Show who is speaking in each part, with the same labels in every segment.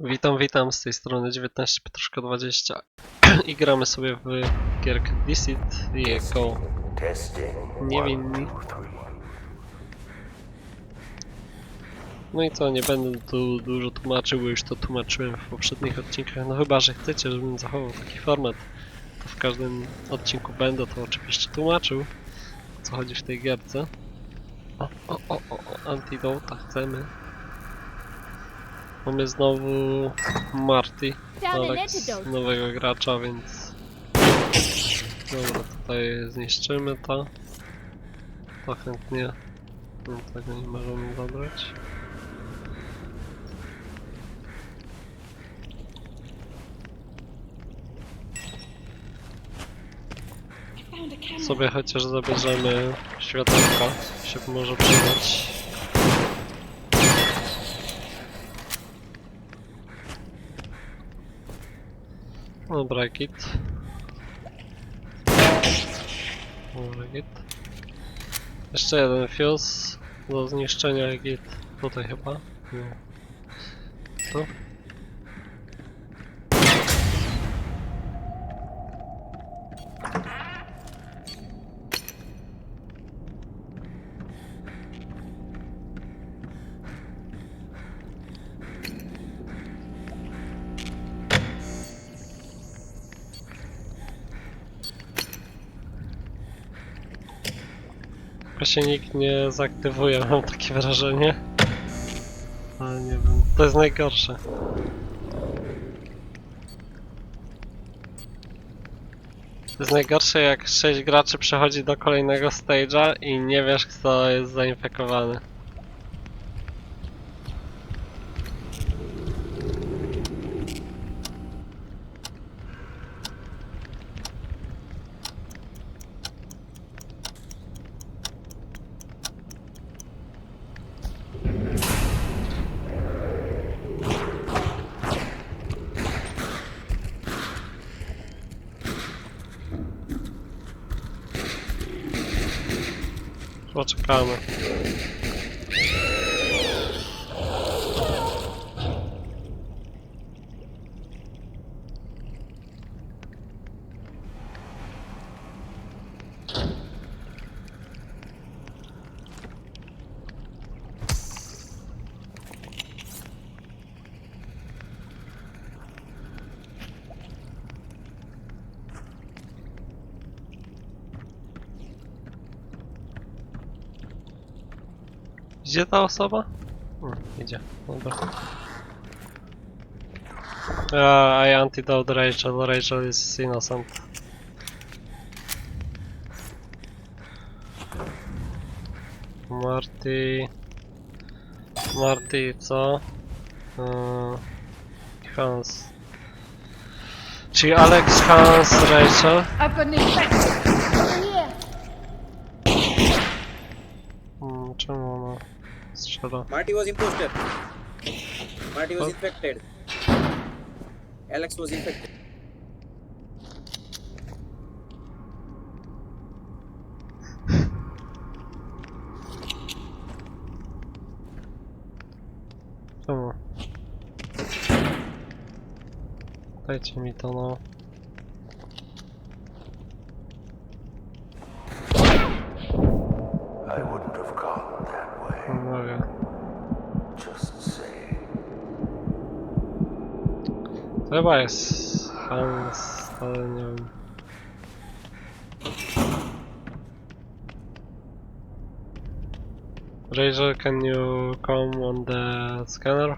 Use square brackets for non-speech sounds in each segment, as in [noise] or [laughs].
Speaker 1: Witam, witam z tej strony 19 Petruszko 20 i gramy sobie w gierkę Deceit jako niewinni. No i co, nie będę tu dużo tłumaczył, bo już to tłumaczyłem w poprzednich odcinkach. No chyba, że chcecie, żebym zachował taki format, to w każdym odcinku będę to oczywiście tłumaczył, co chodzi w tej gierce. O, o, o, o, o antidota chcemy. Mamy znowu Marty, Alex, nowego gracza, więc... Dobra, tutaj zniszczymy to. To chętnie. No, tego nie możemy zabrać. Sobie chociaż zabierzemy światełka, się może przydać. Dobra, git. Dobra, git. Jeszcze jeden fuse do zniszczenia git. Tutaj chyba. Nie. Tu. Chyba się nikt nie zaktywuje, mam takie wrażenie. Ale nie wiem, to jest najgorsze. To jest najgorsze jak 6 graczy przechodzi do kolejnego stage'a i nie wiesz kto jest zainfekowany. Poczekamy. Gdzie ta osoba? Hmm, idzie, dobra. Uh, I antidote Rachel, Rachel is innocent. Marty... Marty, co? Uh, Hans. Czyli Alex, Hans, Rachel?
Speaker 2: I've got an infection. Here.
Speaker 1: Hmm, czemu ona strzela?
Speaker 3: Marty was imposter. Marty was
Speaker 1: Oh.
Speaker 3: infected. Alex was infected. [laughs]
Speaker 1: Czemu? Dajcie mi to no.
Speaker 4: Way.
Speaker 1: Nie mogę.
Speaker 4: Just say.
Speaker 1: To chyba jest Hans, ale nie wiem. Razor, can you come on the scanner?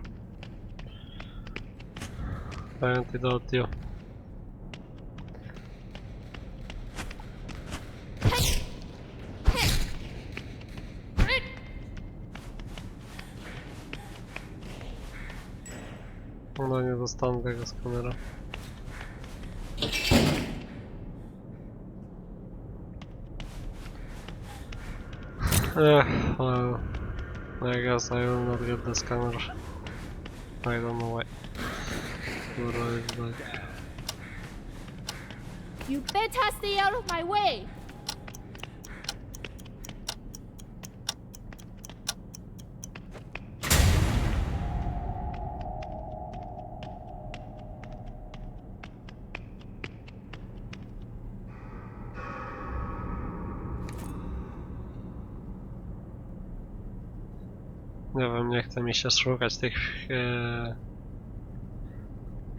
Speaker 1: I antidote you. No nie dostanę tego skanera. Ech, well, I guess I will not get the scanner. I don't know why.
Speaker 2: You better stay out of my way.
Speaker 1: Nie wiem, nie chce mi się szukać tych e,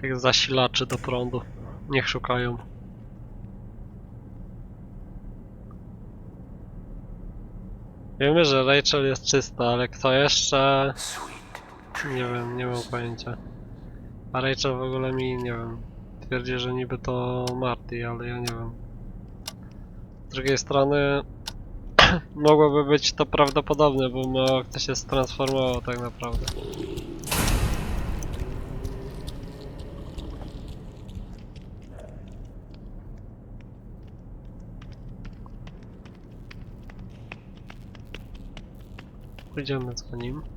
Speaker 1: tych zasilaczy do prądu. Niech szukają. Wiemy, że Rachel jest czysta, ale kto jeszcze? Nie wiem, nie mam pojęcia. A Rachel w ogóle mi, nie wiem, twierdzi, że niby to Marty, ale ja nie wiem. Z drugiej strony mogłoby być to prawdopodobne, bo mało kto się transformował tak naprawdę. Pójdziemy za nim.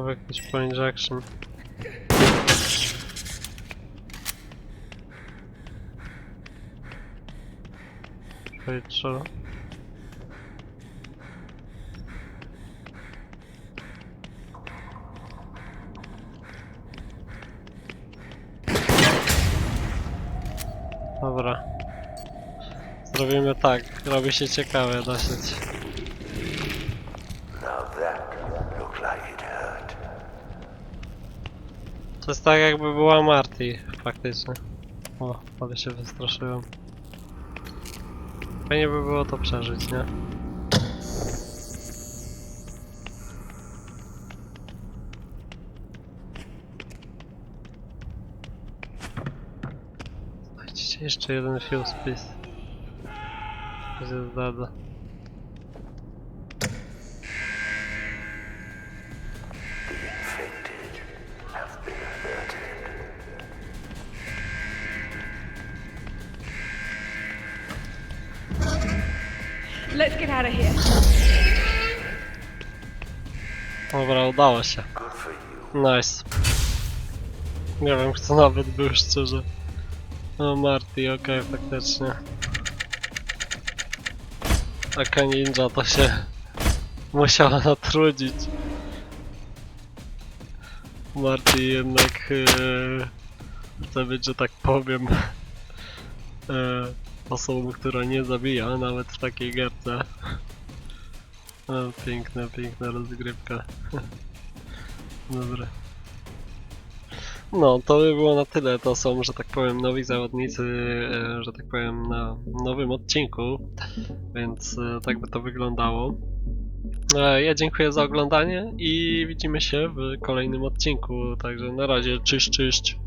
Speaker 1: Może jakiś point action. Rachel. Dobra. Zrobimy tak, robi się ciekawe dosyć. To jest tak jakby była Marty, faktycznie. O, ale się wystraszyłem. Fajnie by było to przeżyć, nie? Dajcie jeszcze jeden fuse, please. Się zdarza.
Speaker 5: Let's get out of here.
Speaker 1: Dobra, udało się. Nice. Nie wiem kto nawet był szczerze. O Marty, okej, faktycznie. Taka ninja to się [laughs] musiała natrudzić. Marty jednak e, chce być, że tak powiem, [laughs] e, osobą, która nie zabija, nawet w takiej gierce. O, piękna, piękna rozgrywka. [laughs] Dobra. No, to by było na tyle. To są, że tak powiem, nowi zawodnicy, e, że tak powiem, na nowym odcinku, więc e, tak by to wyglądało. E, Ja dziękuję za oglądanie i widzimy się w kolejnym odcinku. Także na razie, cześć, cześć.